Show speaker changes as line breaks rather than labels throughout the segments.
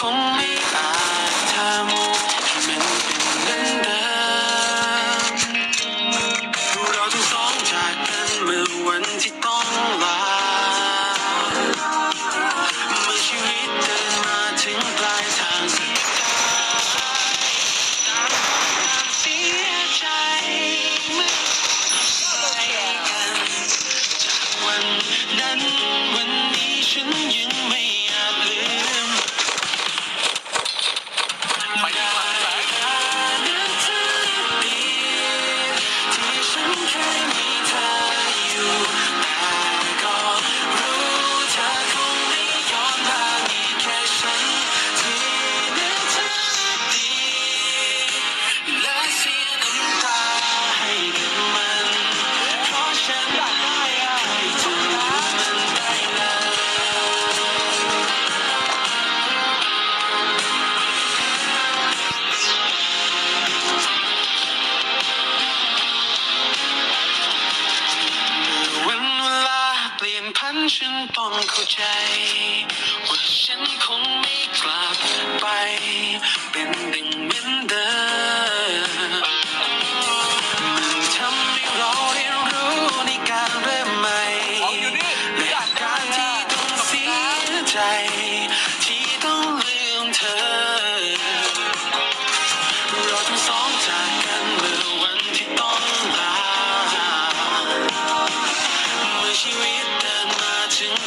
for. Can you.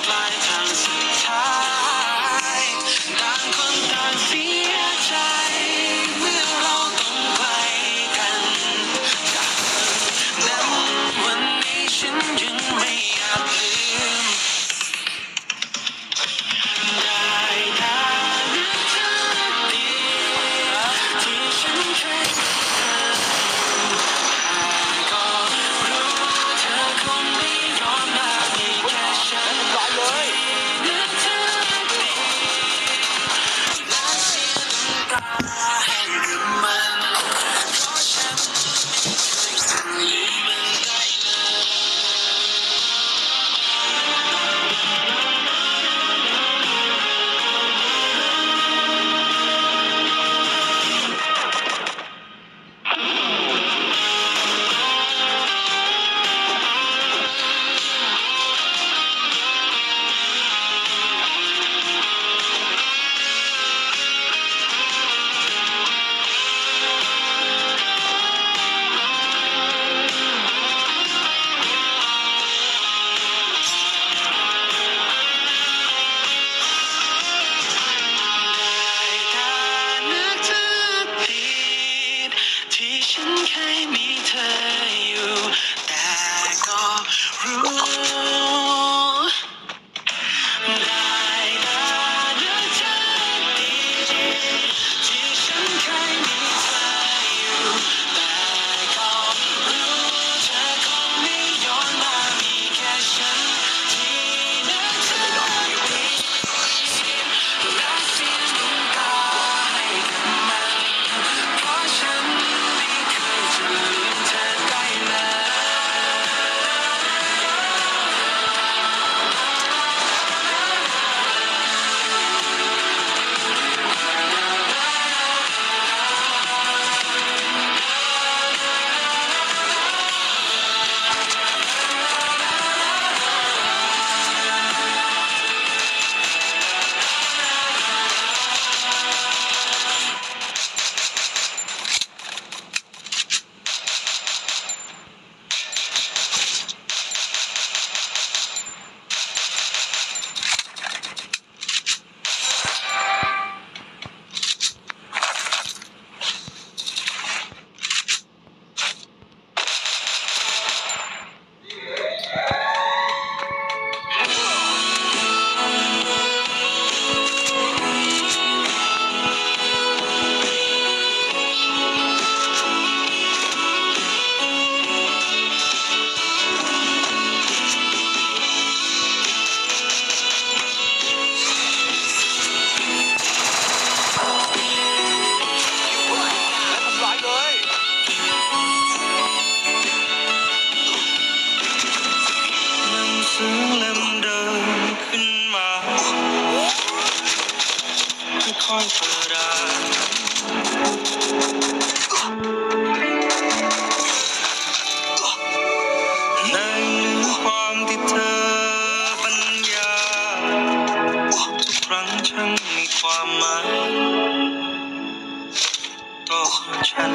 ปลายทางสุดท้ายต่างคนต่างเสียใจ เมื่อเราต้องไปกันจากน้นวันนี้ฉันยังไม่อยากลืม ได้แต่เธอดีที่ฉันเคย
ค่อยๆเปิดร้านในความที่เธอบรรยายทุกครั้งฉันมีความหมายต่อฉัน